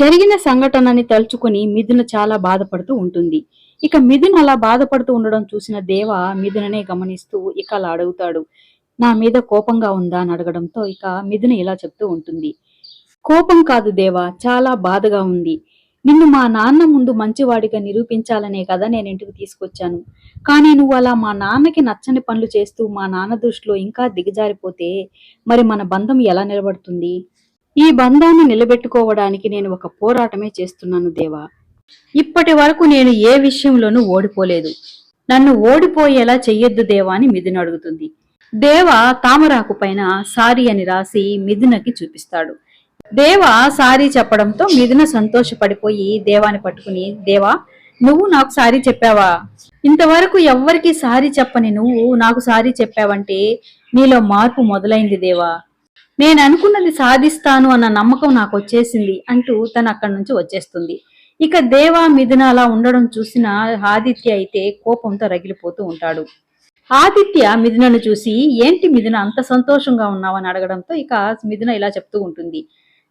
జరిగిన సంఘటనని తలుచుకుని మిథున చాలా బాధపడుతూ ఉంటుంది. ఇక మిథున్ అలా బాధపడుతూ ఉండడం చూసిన దేవ మిథుననే గమనిస్తూ ఇక అలా అడుగుతాడు. నా మీద కోపంగా ఉందా అని అడగడంతో ఇక మిథున ఇలా చెప్తూ ఉంటుంది. కోపం కాదు దేవా చాలా బాధగా ఉంది. నిన్ను మా నాన్న ముందు మంచివాడిగా నిరూపించాలనే కదా నేను ఇంటికి తీసుకొచ్చాను. కానీ నువ్వు అలా మా నాన్నకి నచ్చని పనులు చేస్తూ మా నాన్న దృష్టిలో ఇంకా దిగజారిపోతే మరి మన బంధం ఎలా నిలబడుతుంది? ఈ బంధాన్ని నిలబెట్టుకోవడానికి నేను ఒక పోరాటమే చేస్తున్నాను దేవా. ఇప్పటి వరకు నేను ఏ విషయంలోనూ ఓడిపోలేదు. నన్ను ఓడిపోయేలా చెయ్యొద్దు దేవా అని మిథున అడుగుతుంది. దేవ తామరాకు పైన సారీ అని రాసి మిథునకి చూపిస్తాడు. దేవ సారీ చెప్పడంతో మిథున సంతోషపడిపోయి దేవాని పట్టుకుని దేవా నువ్వు నాకు సారీ చెప్పావా? ఇంతవరకు ఎవ్వరికి సారీ చెప్పని నువ్వు నాకు సారీ చెప్పావంటే నీలో మార్పు మొదలైంది దేవా. నేను అనుకున్నది సాధిస్తాను అన్న నమ్మకం నాకు వచ్చేసింది అంటూ తను అక్కడి నుంచి వచ్చేస్తుంది. ఇక దేవా మిథున అలా ఉండడం చూసిన ఆదిత్య అయితే కోపంతో రగిలిపోతూ ఉంటాడు. ఆదిత్య మిథునను చూసి ఏంటి మిథున అంత సంతోషంగా ఉన్నావని అడగడంతో ఇక మిథున ఇలా చెప్తూ ఉంటుంది.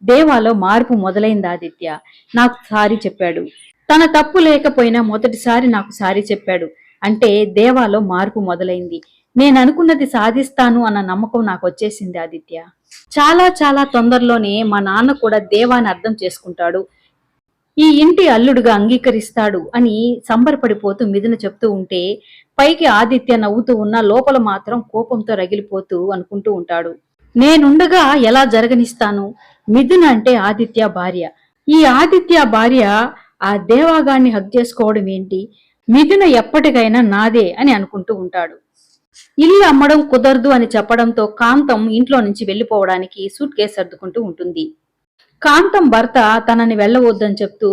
దేవాలో మార్పు మొదలైంది ఆదిత్య. నాకు సారీ చెప్పాడు. తన తప్పు లేకపోయినా మొదటిసారి నాకు సారీ చెప్పాడు. అంటే దేవాలో మార్పు మొదలైంది. నేను అనుకున్నది సాధిస్తాను అన్న నమ్మకం నాకు వచ్చేసింది ఆదిత్య. చాలా చాలా తొందరలోనే మా నాన్న కూడా దేవాన్ని అర్థం చేసుకుంటాడు. ఈ ఇంటి అల్లుడుగా అంగీకరిస్తాడు అని సంబరపడిపోతూ మిథున చెప్తూ ఉంటే పైకి ఆదిత్య నవ్వుతూ ఉన్న లోపల మాత్రం కోపంతో రగిలిపోతూ అనుకుంటూ ఉంటాడు. నేనుండగా ఎలా జరగనిస్తాను? మిథున అంటే ఆదిత్య భార్య. ఈ ఆదిత్య భార్య ఆ దేవాగాన్ని హక్ చేసుకోవడం ఏంటి? మిథున ఎప్పటికైనా నాదే అని అనుకుంటూ ఉంటాడు. ఇల్లు అమ్మడం కుదరదు అని చెప్పడంతో కాంతం ఇంట్లో నుంచి వెళ్ళిపోవడానికి సూట్ కేసు సర్దుకుంటూ ఉంటుంది. కాంతం భర్త తనని వెళ్ళవద్దని చెప్తూ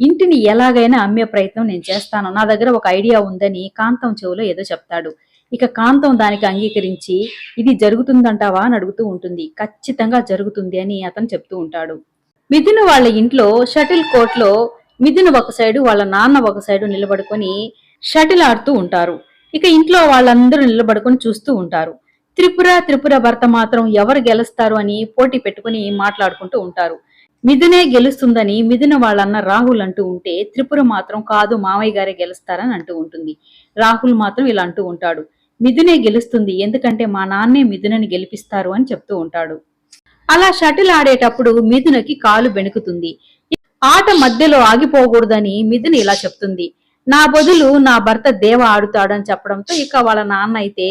ఇంటిని ఎలాగైనా అమ్మే ప్రయత్నం నేను చేస్తాను. నా దగ్గర ఒక ఐడియా ఉందని కాంతం చెవులో ఏదో చెప్తాడు. ఇక కాంతం దానికి అంగీకరించి ఇది జరుగుతుందంటావా? అని అడుగుతూ ఉంటుంది. ఖచ్చితంగా జరుగుతుంది అని అతను చెప్తూ ఉంటాడు. మిథున వాళ్ళ ఇంట్లో షటిల్ కోర్ట్లో మిథున ఒక సైడు వాళ్ళ నాన్న ఒక సైడు నిలబడుకొని షటిల్ ఆడుతూ ఉంటారు. ఇక ఇంట్లో వాళ్ళందరూ నిలబడుకొని చూస్తూ ఉంటారు. త్రిపుర త్రిపుర భర్త మాత్రం ఎవరు గెలుస్తారు అని పోటీ పెట్టుకుని మాట్లాడుకుంటూ ఉంటారు. మిథునే గెలుస్తుందని మిథున వాళ్ళన్న రాహుల్ అంటూ ఉంటే త్రిపుర మాత్రం కాదు మామయ్య గారే గెలుస్తారని అంటూ ఉంటుంది. రాహుల్ మాత్రం ఇలా అంటూ ఉంటాడు. మిథునే గెలుస్తుంది ఎందుకంటే మా నాన్నే మిథునని గెలిపిస్తారు అని చెప్తూ ఉంటాడు. అలా షటిల్ ఆడేటప్పుడు మిథునకి కాలు బెణుకుతుంది. ఆట మధ్యలో ఆగిపోకూడదని మిథున ఇలా చెప్తుంది. నా బదులు నా భర్త దేవ ఆడుతాడని చెప్పడంతో ఇక వాళ్ళ నాన్న అయితే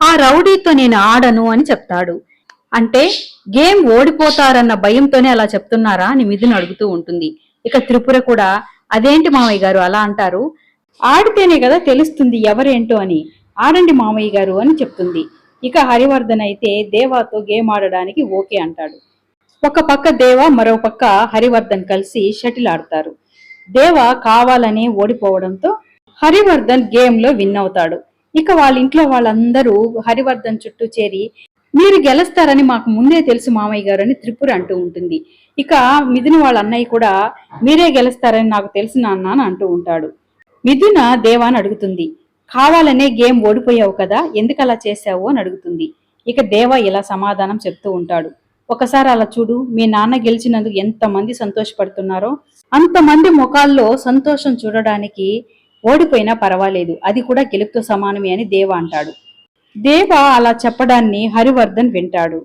ఆ రౌడీతో నేను ఆడను అని చెప్తాడు. అంటే గేమ్ ఓడిపోతారన్న భయంతోనే అలా చెప్తున్నారా అని మిథున్ అడుగుతూ ఉంటుంది. ఇక త్రిపుర కూడా అదేంటి మామయ్య గారు అలా అంటారు? ఆడితేనే కదా తెలుస్తుంది ఎవరేంటో అని. ఆడండి మామయ్య గారు అని చెప్తుంది. ఇక హరివర్ధన్ అయితే దేవాతో గేమ్ ఆడడానికి ఓకే అంటాడు. ఒక పక్క దేవ మరో పక్క హరివర్ధన్ కలిసి షటిల్ ఆడతారు. దేవ కావాలని ఓడిపోవడంతో హరివర్ధన్ గేమ్లో విన్ అవుతాడు. ఇక వాళ్ళ ఇంట్లో వాళ్ళందరూ హరివర్ధన్ చుట్టూ చేరి మీరు గెలుస్తారని మాకు ముందే తెలుసు మామయ్య గారు అని త్రిపుర అంటూ ఉంటుంది. ఇక మిథున వాళ్ళ అన్నయ్య కూడా మీరే గెలుస్తారని నాకు తెలుసు నాన్న అని అంటూ ఉంటాడు. మిథున దేవాని అడుగుతుంది కావాలనే గేమ్ ఓడిపోయావు కదా ఎందుకలా చేశావు అని అడుగుతుంది. ఇక దేవ ఇలా సమాధానం చెప్తూ ఉంటాడు. ఒకసారి అలా చూడు మీ నాన్న గెలిచినందుకు ఎంతమంది సంతోషపడుతున్నారో. అంతమంది ముఖాల్లో సంతోషం చూడడానికి ఓడిపోయినా పర్వాలేదు అది కూడా గెలుపుతో సమానమే అని దేవ అంటాడు. దేవ అలా చెప్పడాన్ని హరివర్ధన్ వింటాడు.